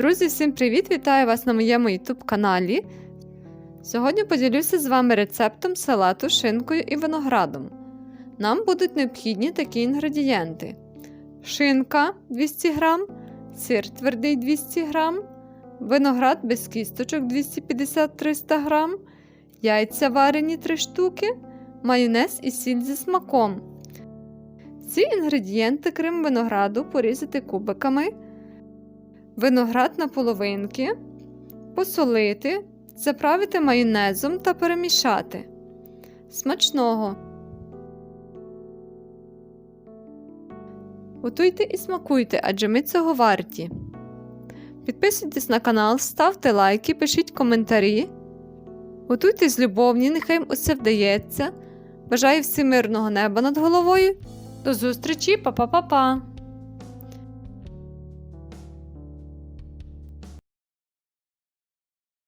Друзі, всім привіт! Вітаю вас на моєму YouTube каналі. Сьогодні поділюся з вами рецептом салату з шинкою і виноградом. Нам будуть необхідні такі інгредієнти: шинка 200 г, сир твердий 200 г, виноград без кісточок 250-300 г, яйця варені 3 штуки, майонез і сіль зі смаком. Ці інгредієнти, крім винограду, порізати кубиками виноград на половинки, посолити, заправити майонезом та перемішати. Смачного! Готуйте і смакуйте, адже ми цього варті. Підписуйтесь на канал, ставте лайки, пишіть коментарі. Готуйте з любов'ю, нехай їм усе вдається. Бажаю всім мирного неба над головою. До зустрічі, па-па-па-па!